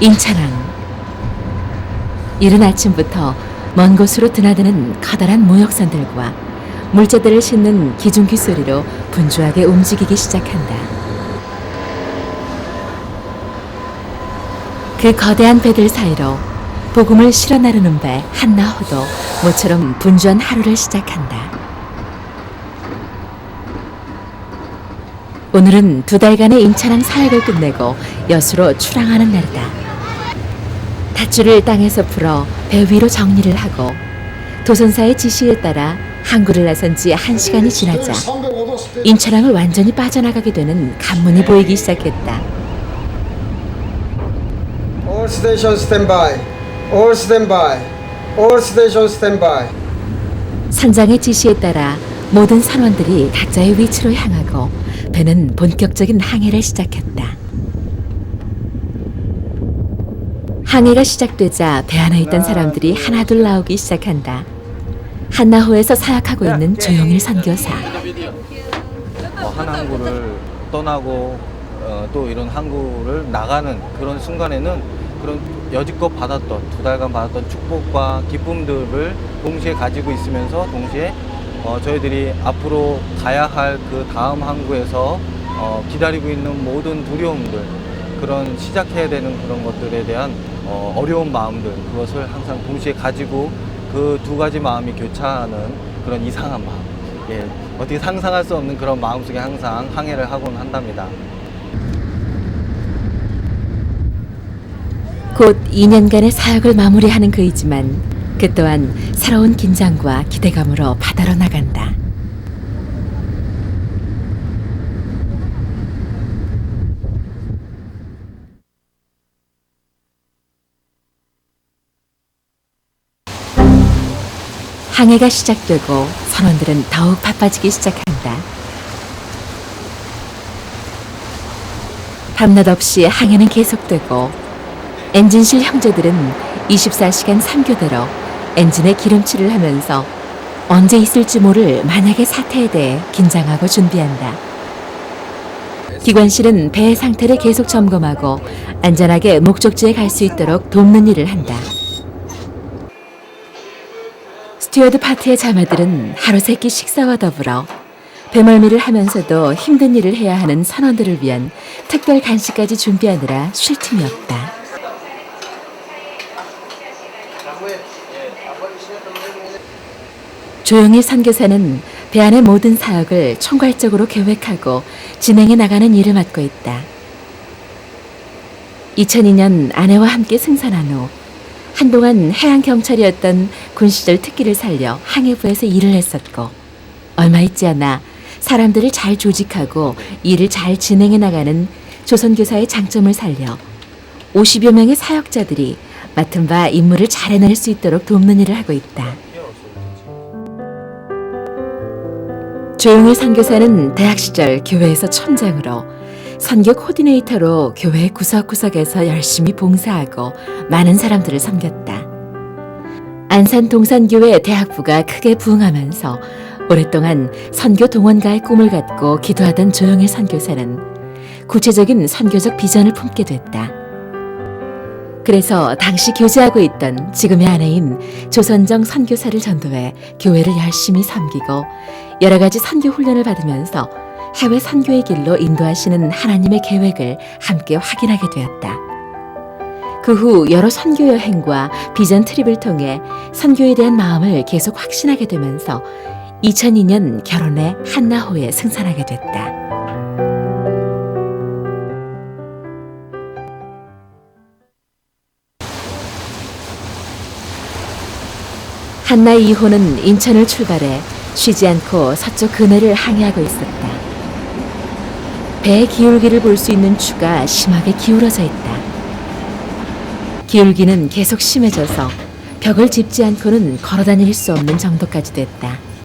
인천항 이른 아침부터 먼 곳으로 드나드는 커다란 모역선들과 물자들을 싣는 기중기 소리로 분주하게 움직이기 시작한다. 그 거대한 배들 사이로 복음을 실어 나르는 배 한나호도 모처럼 분주한 하루를 시작한다. 오늘은 두 달간의 인천항 사역을 끝내고 여수로 출항하는 날이다. 닷줄을 땅에서 풀어 배 위로 정리를 하고 도선사의 지시에 따라 항구를 나선 지 한시간이 지나자 인천항을 완전히 빠져나가게 되는 간문이 보이기 시작했다. All station standby. All standby. All station standby. 선장의 지시에 따라 모든 선원들이 각자의 위치로 향하고 배는 본격적인 항해를 시작했다. 항해가 시작되자 배 안에 있던 사람들이 하나둘 나오기 시작한다. 한나호에서 사역하고 있는 조용일 선교사. 어, 한 항구를 떠나고 어, 또 이런 항구를 나가는 그런 순간에는 그런 여지껏 받았던 두 달간 받았던 축복과 기쁨들을 동시에 가지고 있으면서 동시에 어, 저희들이 앞으로 가야 할 그 다음 항구에서 어, 기다리고 있는 모든 두려움들 그런 시작해야 되는 그런 것들에 대한 어, 어려운 마음들 그것을 항상 동시에 가지고 그 두 가지 마음이 교차하는 그런 이상한 마음 예, 어떻게 상상할 수 없는 그런 마음속에 항상 항해를 하곤 한답니다. 곧 2년간의 사역을 마무리하는 그이지만 그 또한 새로운 긴장과 기대감으로 바다로 나간다. 항해가 시작되고 선원들은 더욱 바빠지기 시작한다. 밤낮 없이 항해는 계속되고 엔진실 형제들은 24시간 3교대로 엔진에 기름칠을 하면서 언제 있을지 모를 만약의 사태에 대해 긴장하고 준비한다. 기관실은 배의 상태를 계속 점검하고 안전하게 목적지에 갈 수 있도록 돕는 일을 한다. 스튜어드 파트의 자매들은 하루 세끼 식사와 더불어 배멀미를 하면서도 힘든 일을 해야 하는 선원들을 위한 특별 간식까지 준비하느라 쉴 틈이 없다. 조용히 선교사는 배 안의 모든 사역을 총괄적으로 계획하고 진행해 나가는 일을 맡고 있다. 2002년 아내와 함께 승선한 후 한동안 해양 경찰이었던 군 시절 특기를 살려 항해부에서 일을 했었고 얼마 있지 않아 사람들을 잘 조직하고 일을 잘 진행해 나가는 조선교사의 장점을 살려 50여 명의 사역자들이 맡은 바 임무를 잘 해낼 수 있도록 돕는 일을 하고 있다. 조용일 선교사는 대학 시절 교회에서 촌장으로 선교 코디네이터로 교회 구석구석에서 열심히 봉사하고 많은 사람들을 섬겼다. 안산 동산교회 대학부가 크게 부흥하면서 오랫동안 선교 동원가의 꿈을 갖고 기도하던 조영일 선교사는 구체적인 선교적 비전을 품게 됐다. 그래서 당시 교제하고 있던 지금의 아내인 조선정 선교사를 전도해 교회를 열심히 섬기고 여러 가지 선교 훈련을 받으면서 해외 선교의 길로 인도하시는 하나님의 계획을 함께 확인하게 되었다. 그 후 여러 선교 여행과 비전 트립을 통해 선교에 대한 마음을 계속 확신하게 되면서 2002년 결혼해 한나호에 승선하게 됐다. 한나 2호는 인천을 출발해 쉬지 않고 서쪽 근해를 항해하고 있었다. 배의 기울기를 볼 수 있는 추가 심하게 기울어져 있다. 기울기는 계속 심해져서 벽을 짚지 않고는 걸어 다닐 수 없는 정도까지 됐다.